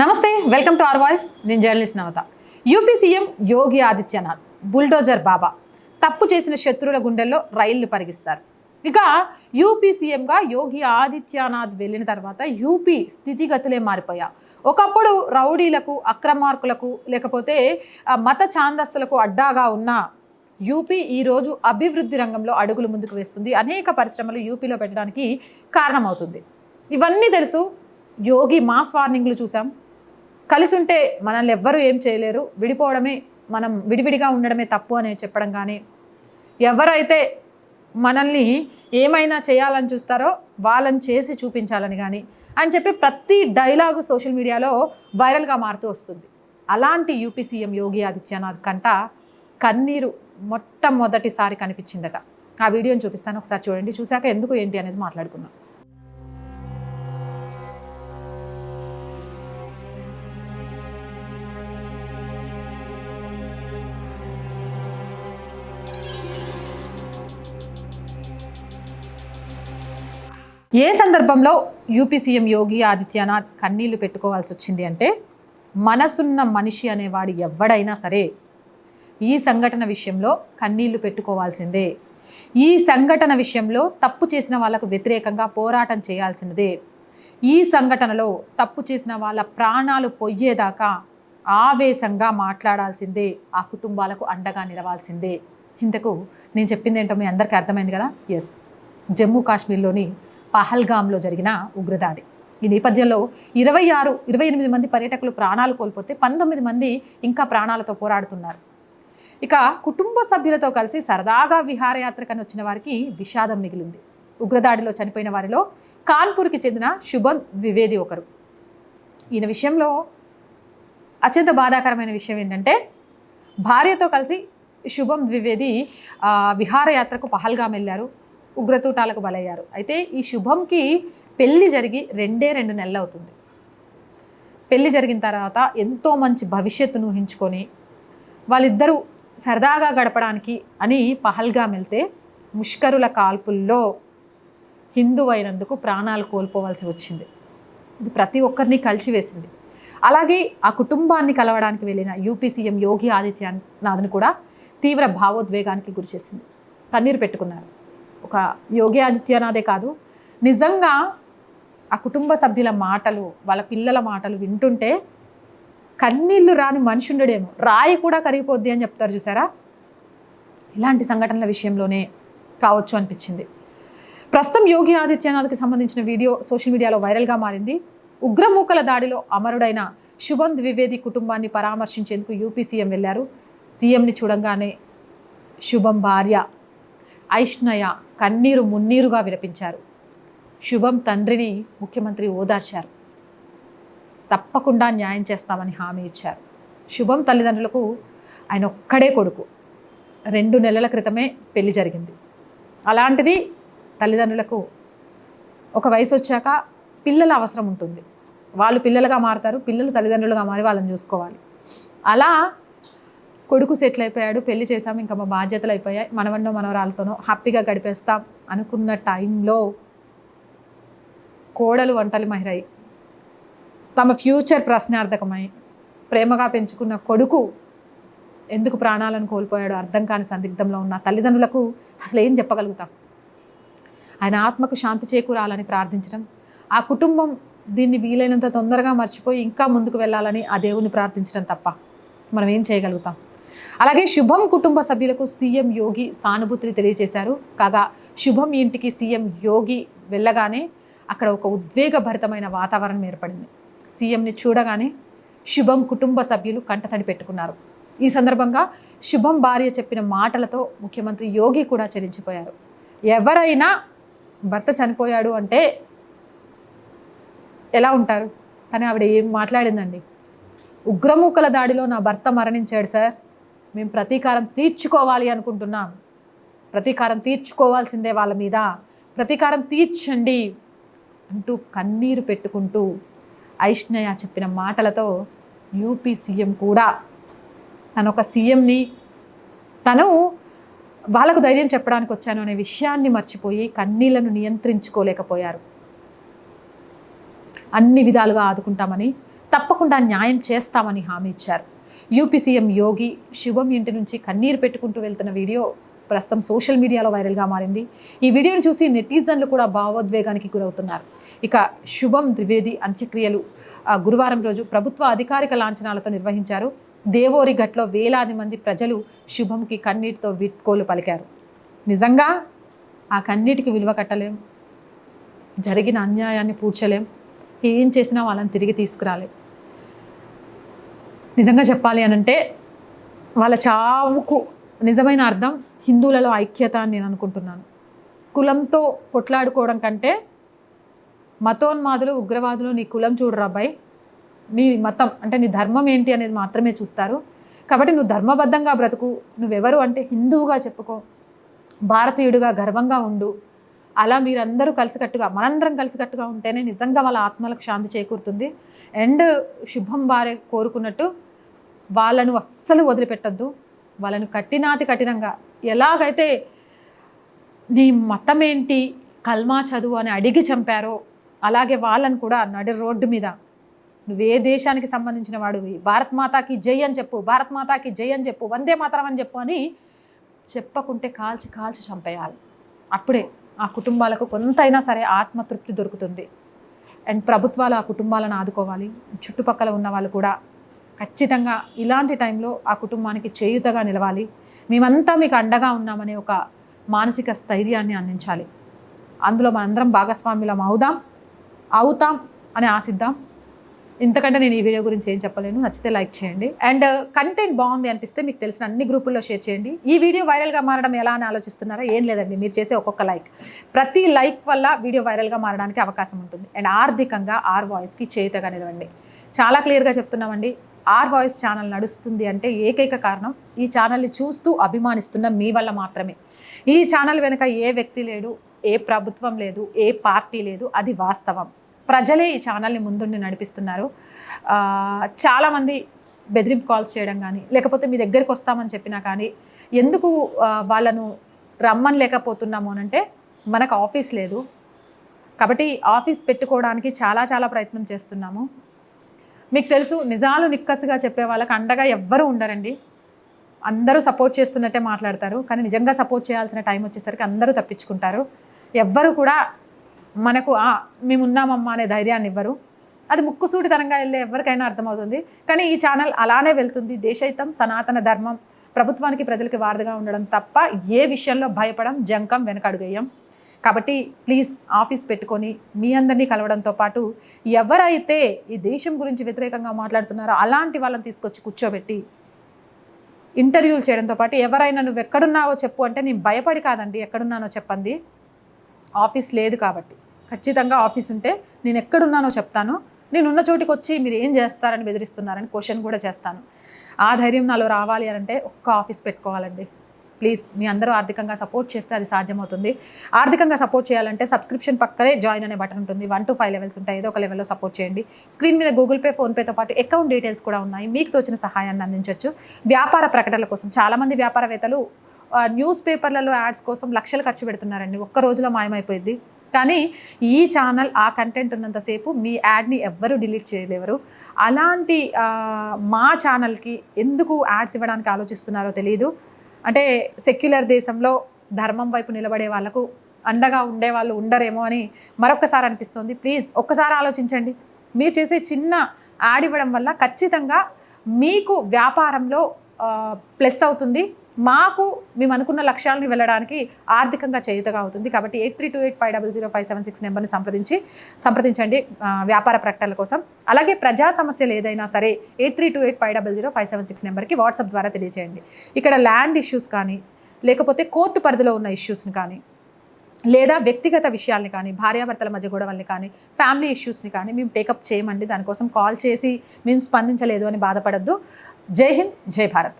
నమస్తే welcome to are voice. నేను journalist Navata. UP CM Yogi Adityanath bulldozer Baba తప్పు చేసిన శత్రువుల గుండెల్లో రైళ్ళు పరిగిస్తారు. ఇక యూపీ సీఎంగా యోగి ఆదిత్యనాథ్ వెళ్ళిన తర్వాత యూపీ స్థితిగతులే మారిపోయా. ఒకప్పుడు రౌడీలకు అక్రమార్కులకు లేకపోతే మత ఛాందస్సులకు అడ్డాగా ఉన్న యూపీ ఈరోజు అభివృద్ధి రంగంలో అడుగులు ముందుకు వేస్తుంది. అనేక పరిశ్రమలు యూపీలో పెట్టడానికి కారణమవుతుంది. ఇవన్నీ తెలుసు. యోగి మాస్ వార్నింగ్లు చూసాం కలిసి ఉంటే మనల్ని ఎవ్వరూ ఏం చేయలేరు. విడిపోవడమే మనం విడివిడిగా ఉండడమే తప్పు అని చెప్పడం కానీ ఎవరైతే మనల్ని ఏమైనా చేయాలని చూస్తారో వాళ్ళని చేసి చూపించాలని కానీ అని చెప్పి ప్రతి డైలాగు సోషల్ మీడియాలో వైరల్గా మారుతూ వస్తుంది. అలాంటి యూపీ సీఎం యోగి ఆదిత్యనాథ్ కంట కన్నీరు మొట్టమొదటిసారి కనిపించిందట. ఆ వీడియోని చూపిస్తాను. ఒకసారి చూడండి. చూశాక ఎందుకు ఏంటి అనేది మాట్లాడుకుందాం. ఏ సందర్భంలో యూపీ సీఎం యోగి ఆదిత్యనాథ్ కన్నీళ్ళు పెట్టుకోవాల్సి వచ్చింది అంటే మనసున్న మనిషి అనేవాడు ఎవడైనా సరే ఈ సంఘటన విషయంలో కన్నీళ్ళు పెట్టుకోవాల్సిందే. ఈ సంఘటన విషయంలో తప్పు చేసిన వాళ్ళకు వ్యతిరేకంగా పోరాటం చేయాల్సినదే. ఈ సంఘటనలో తప్పు చేసిన వాళ్ళ ప్రాణాలు పొయ్యేదాకా ఆవేశంగా మాట్లాడాల్సిందే. ఆ కుటుంబాలకు అండగా నిలవాల్సిందే. ఇంతకు నేను చెప్పింది ఏంటో మీ అందరికీ అర్థమైంది కదా? ఎస్ జమ్మూ కాశ్మీర్లోని పహల్గామ్లో జరిగిన ఉగ్రదాడి. ఈ నేపథ్యంలో ఇరవై ఆరు ఇరవై ఎనిమిది మంది పర్యాటకులు ప్రాణాలు కోల్పోతే పంతొమ్మిది మంది ఇంకా ప్రాణాలతో పోరాడుతున్నారు. ఇక కుటుంబ సభ్యులతో కలిసి సరదాగా విహారయాత్రకని వచ్చిన వారికి విషాదం మిగిలింది. ఉగ్రదాడిలో చనిపోయిన వారిలో కాన్పూర్కి చెందిన శుభం ద్వివేది ఒకరు. ఈయన విషయంలో అత్యంత బాధాకరమైన విషయం ఏంటంటే భార్యతో కలిసి శుభం ద్వివేది విహారయాత్రకు పహల్గాం వెళ్ళారు. ఉగ్రతూటాలకు బలయ్యారు. అయితే ఈ శుభంకి పెళ్ళి జరిగి రెండే రెండు నెలలు అవుతుంది. పెళ్ళి జరిగిన తర్వాత ఎంతో మంచి భవిష్యత్తును ఊహించుకొని వాళ్ళిద్దరూ సరదాగా గడపడానికి అని పహల్గా వెళ్తే ముష్కరుల కాల్పుల్లో హిందూ అయినందుకు ప్రాణాలు కోల్పోవలసి వచ్చింది. ఇది ప్రతి ఒక్కరిని కలిసివేసింది. అలాగే ఆ కుటుంబాన్ని కలవడానికి వెళ్ళిన యూపీ సీఎం యోగి ఆదిత్యనాథ్ని కూడా తీవ్ర భావోద్వేగానికి గురిచేసింది. కన్నీరు పెట్టుకున్నారు. ఒక యోగి ఆదిత్యనాథే కాదు. నిజంగా ఆ కుటుంబ సభ్యుల మాటలు వాళ్ళ పిల్లల మాటలు వింటుంటే కన్నీళ్ళు రాని మనిషి ఉండడేమో రాయి కూడా కరిగిపోద్ది అని చెప్తారు చూసారా? ఇలాంటి సంఘటనల విషయంలోనే కావచ్చు అనిపించింది. ప్రస్తుతం యోగి ఆదిత్యనాథ్కి సంబంధించిన వీడియో సోషల్ మీడియాలో వైరల్గా మారింది. ఉగ్రమూకల దాడిలో అమరుడైన శుభం ద్వివేది కుటుంబాన్ని పరామర్శించేందుకు యూపీ సీఎం వెళ్ళారు. సీఎంని చూడంగానే శుభం భార్య ఐష్ణయ కన్నీరు మున్నీరుగా విలపించారు. శుభం తండ్రిని ముఖ్యమంత్రి ఓదార్చారు. తప్పకుండా న్యాయం చేస్తామని హామీ ఇచ్చారు. శుభం తల్లిదండ్రులకు ఆయన ఒక్కడే కొడుకు. రెండు నెలల క్రితమే పెళ్ళి జరిగింది. అలాంటిది తల్లిదండ్రులకు ఒక వయసు వచ్చాక పిల్లల అవసరం ఉంటుంది. వాళ్ళు పిల్లలుగా మారుతారు పిల్లలు తల్లిదండ్రులుగా మారి వాళ్ళని చూసుకోవాలి. అలా కొడుకు సెటిల్ అయిపోయాడు పెళ్ళి చేసాం ఇంకా మా బాధ్యతలు అయిపోయాయి. మనవన్నో మనవరాలతోనో హ్యాపీగా గడిపేస్తాం అనుకున్న టైంలో కోడలు వంటలు మహిరాయి తమ ఫ్యూచర్ ప్రశ్నార్థకమై ప్రేమగా పెంచుకున్న కొడుకు ఎందుకు ప్రాణాలను కోల్పోయాడో అర్థం కాని సందిగ్ధంలో ఉన్న తల్లిదండ్రులకు అసలు ఏం చెప్పగలుగుతాం? ఆయన ఆత్మకు శాంతి చేకూరాలని ప్రార్థించడం ఆ కుటుంబం దీన్ని వీలైనంత తొందరగా మర్చిపోయి ఇంకా ముందుకు వెళ్ళాలని ఆ దేవుని ప్రార్థించడం తప్ప మనం ఏం చేయగలుగుతాం? అలాగే శుభం కుటుంబ సభ్యులకు సీఎం యోగి సానుభూతిని తెలియజేశారు. కాగా శుభం ఇంటికి సీఎం యోగి వెళ్ళగానే అక్కడ ఒక ఉద్వేగభరితమైన వాతావరణం ఏర్పడింది. సీఎంని చూడగానే శుభం కుటుంబ సభ్యులు కంటతడి పెట్టుకున్నారు. ఈ సందర్భంగా శుభం భార్య చెప్పిన మాటలతో ముఖ్యమంత్రి యోగి కూడా చెల్లించిపోయారు ఎవరైనా భర్త చనిపోయాడు అంటే ఎలా ఉంటారు? కానీ ఆవిడ ఏం మాట్లాడిందండి? ఉగ్రమూకల దాడిలో నా భర్త మరణించాడు సార్. మేము ప్రతీకారం తీర్చుకోవాలి అనుకుంటున్నాం. ప్రతీకారం తీర్చుకోవాల్సిందే వాళ్ళ మీద. ప్రతీకారం తీర్చండి అంటూ కన్నీరు పెట్టుకుంటూ ఐష్ణయ చెప్పిన మాటలతో యూపీ సీఎం కూడా తను ఒక సీఎంని తను వాళ్ళకు ధైర్యం చెప్పడానికి వచ్చాను అనే విషయాన్ని మర్చిపోయి కన్నీళ్ళను నియంత్రించుకోలేకపోయారు. అన్ని విధాలుగా ఆదుకుంటామని తప్పకుండా న్యాయం చేస్తామని హామీ ఇచ్చారు. యూపీ సీఎం యోగి శుభం ఇంటి నుంచి కన్నీరు పెట్టుకుంటూ వెళ్తున్న వీడియో ప్రస్తుతం సోషల్ మీడియాలో వైరల్గా మారింది. ఈ వీడియోను చూసి నెటిజన్లు కూడా భావోద్వేగానికి గురవుతున్నారు. ఇక శుభం ద్వివేది అంత్యక్రియలు గురువారం రోజు ప్రభుత్వ అధికారిక లాంఛనాలతో నిర్వహించారు. దేవోరి ఘట్లో వేలాది మంది ప్రజలు శుభంకి కన్నీటితో వీడ్కోలు పలికారు. నిజంగా ఆ కన్నీటికి విలువ కట్టలేం? జరిగిన అన్యాయాన్ని పూడ్చలేం? ఏం చేసినా వాళ్ళని తిరిగి తీసుకురాలేం? నిజంగా చెప్పాలి అని అంటే వాళ్ళ చావుకు నిజమైన అర్థం హిందువులలో ఐక్యత అని నేను అనుకుంటున్నాను. కులంతో కొట్లాడుకోవడం కంటే మతోన్మాదులు ఉగ్రవాదులు నీ కులం చూడరా అబ్బాయి నీ మతం అంటే నీ ధర్మం ఏంటి అనేది మాత్రమే చూస్తారు. కాబట్టి నువ్వు ధర్మబద్ధంగా బ్రతుకు. నువ్వెవరు అంటే హిందువుగా చెప్పుకో. భారతీయుడిగా గర్వంగా ఉండు. అలా మీరందరూ కలిసికట్టుగా మనందరం కలిసికట్టుగా ఉంటేనే నిజంగా వాళ్ళ ఆత్మలకు శాంతి చేకూరుతుంది. అండ్ శుభం వారే కోరుకున్నట్టు వాళ్ళను అస్సలు వదిలిపెట్టద్దు. వాళ్ళను కఠినాతి కఠినంగా. ఎలాగైతే నీ మతం ఏంటి కల్మా చదువు అని అడిగి చంపారో అలాగే వాళ్ళని కూడా నడి రోడ్డు మీద. నువ్వే దేశానికి సంబంధించిన వాడివి. భారత్ మాతాకి జై అని చెప్పు భారత్ మాతాకి జై అని చెప్పు వందే మాతరం అని చెప్పు అని చెప్పకుంటే కాల్చి కాల్చి చంపేయాలి. అప్పుడే ఆ కుటుంబాలకు కొంతైనా సరే ఆత్మతృప్తి దొరుకుతుంది. అండ్ ప్రభుత్వాలు ఆ కుటుంబాలను ఆదుకోవాలి. చుట్టుపక్కల ఉన్న వాళ్ళు కూడా ఖచ్చితంగా ఇలాంటి టైంలో ఆ కుటుంబానికి చేయుతగా నిలవాలి. మేమంతా మీకు అండగా ఉన్నామనే ఒక మానసిక స్థైర్యాన్ని అందించాలి. అందులో మనందరం భాగస్వామ్యులం అవుదాం అవుతాం అని ఆశిద్దాం. ఇంతకంటే నేను ఈ వీడియో గురించి ఏం చెప్పలేను. నచ్చితే లైక్ చేయండి. అండ్ కంటెంట్ బాగుంది అనిపిస్తే మీకు తెలిసిన అన్ని గ్రూపుల్లో షేర్ చేయండి. ఈ వీడియో వైరల్గా మారడం ఎలా అని ఆలోచిస్తున్నారా? ఏం లేదండి. మీరు చేసే ఒక్కొక్క లైక్. ప్రతి లైక్ వల్ల వీడియో వైరల్గా మారడానికి అవకాశం ఉంటుంది. అండ్ ఆర్థికంగా ఆర్ వాయిస్కి చేయుతగా నిలవండి. చాలా క్లియర్గా చెప్తున్నామండి. ఆర్ వాయిస్ ఛానల్ నడుస్తుంది అంటే ఏకైక కారణం ఈ ఛానల్ని చూస్తూ అభిమానిస్తున్న మీ వల్ల మాత్రమే. ఈ ఛానల్ వెనుక ఏ వ్యక్తి లేడు ఏ ప్రభుత్వం లేదు ఏ పార్టీ లేదు అది వాస్తవం. ప్రజలే ఈ ఛానల్ని ముందుండి నడిపిస్తున్నారు. చాలామంది బెదిరింపు కాల్స్ చేయడం కానీ లేకపోతే మీ దగ్గరికి వస్తామని చెప్పినా కానీ ఎందుకు వాళ్ళను రమ్మని లేకపోతున్నాము అని అంటే మనకు ఆఫీస్ లేదు. కాబట్టి ఆఫీస్ పెట్టుకోవడానికి చాలా చాలా ప్రయత్నం చేస్తున్నాము. మీకు తెలుసు నిజాలు నిక్కసుగా చెప్పే వాళ్ళకి అండగా ఎవ్వరూ ఉండరండి. అందరూ సపోర్ట్ చేస్తున్నట్టే మాట్లాడతారు కానీ నిజంగా సపోర్ట్ చేయాల్సిన టైం వచ్చేసరికి అందరూ తప్పించుకుంటారు. ఎవ్వరు కూడా మనకు మేమున్నామమ్మా మేము ఉన్నామమ్మా అనే ధైర్యాన్ని ఇవ్వరు. అది ముక్కుసూటితనంగా వెళ్ళే ఎవరికైనా అర్థమవుతుంది. కానీ ఈ ఛానల్ అలానే వెళ్తుంది. దేశహితం సనాతన ధర్మం ప్రభుత్వానికి ప్రజలకి వారధిగా ఉండడం తప్ప ఏ విషయంలో భయపడం జంకం వెనకడుగేయం కాబట్టి ప్లీజ్ ఆఫీస్ పెట్టుకొని మీ అందరినీ కలవడంతో పాటు ఎవరైతే ఈ దేశం గురించి వ్యతిరేకంగా మాట్లాడుతున్నారో అలాంటి వాళ్ళని తీసుకొచ్చి కూర్చోబెట్టి ఇంటర్వ్యూలు చేయడంతో పాటు ఎవరైనా నువ్వు ఎక్కడున్నావో చెప్పు అంటే నేను భయపడి కాదండి ఎక్కడున్నానో చెప్పండి. ఆఫీస్ లేదు కాబట్టి. ఖచ్చితంగా ఆఫీస్ ఉంటే నేను ఎక్కడున్నానో చెప్తాను. నేను ఉన్న చోటికి వచ్చి మీరు ఏం చేస్తారని బెదిరిస్తున్నారని క్వశ్చన్ కూడా చేస్తాను. ఆ ధైర్యం నాలో రావాలి అని అంటే ఒక్క ఆఫీస్ పెట్టుకోవాలండి. ప్లీజ్ మీ అందరూ ఆర్థికంగా సపోర్ట్ చేస్తే అది సాధ్యమవుతుంది. ఆర్థికంగా సపోర్ట్ చేయాలంటే సబ్స్క్రిప్షన్ పక్కనే జాయిన్ అనే బటన్ ఉంటుంది. వన్ టు ఫైవ్ లెవెల్స్ ఉంటాయి. ఏదో ఒక లెవెల్లో సపోర్ట్ చేయండి. స్క్రీన్ మీద గూగుల్ పే ఫోన్పేతో పాటు అకౌంట్ డీటెయిల్స్ కూడా ఉన్నాయి. మీకు తోచిన సహాయాన్ని అందించవచ్చు వ్యాపార ప్రకటనల కోసం చాలామంది వ్యాపారవేత్తలు న్యూస్ పేపర్లలో యాడ్స్ కోసం లక్షలు ఖర్చు పెడుతున్నారండి. ఒక్క రోజులో మాయమైపోయింది కానీ ఈ ఛానల్ ఆ కంటెంట్ ఉన్నంతసేపు మీ యాడ్ని ఎవ్వరూ డిలీట్ చేయలేవరు. అలాంటి మా ఛానల్కి ఎందుకు యాడ్స్ ఇవ్వడానికి ఆలోచిస్తున్నారో తెలియదు అంటే సెక్యులర్ దేశంలో ధర్మం వైపు నిలబడే వాళ్ళకు అండగా ఉండే వాళ్ళు ఉండరేమో అని మరొకసారి అనిపిస్తుంది. ప్లీజ్ ఒక్కసారి ఆలోచించండి. మీరు చేసే చిన్న యాడ్ ఇవ్వడం వల్ల ఖచ్చితంగా మీకు వ్యాపారంలో ప్లస్ అవుతుంది. మాకు మేము అనుకున్న లక్ష్యాలను వెళ్ళడానికి ఆర్థికంగా చేయుతగా అవుతుంది. కాబట్టి eight three two eight five double zero five seven six నెంబర్ని సంప్రదించి సంప్రదించండి వ్యాపార ప్రకటనల కోసం. అలాగే ప్రజా సమస్యలు ఏదైనా సరే eight three two eight five double zero five seven six నెంబర్కి వాట్సాప్ ద్వారా తెలియజేయండి ఇక్కడ ల్యాండ్ ఇష్యూస్ కానీ లేకపోతే కోర్టు పరిధిలో ఉన్న ఇష్యూస్ని కానీ లేదా వ్యక్తిగత విషయాల్ని కానీ భార్యాభర్తల మధ్య గొడవల్ని కానీ ఫ్యామిలీ ఇష్యూస్ని కానీ మేము టేకప్ చేయమండి. దానికోసం కాల్ చేసి మేము స్పందించలేదు అని బాధపడద్దు. జై హింద్ జై భారత్.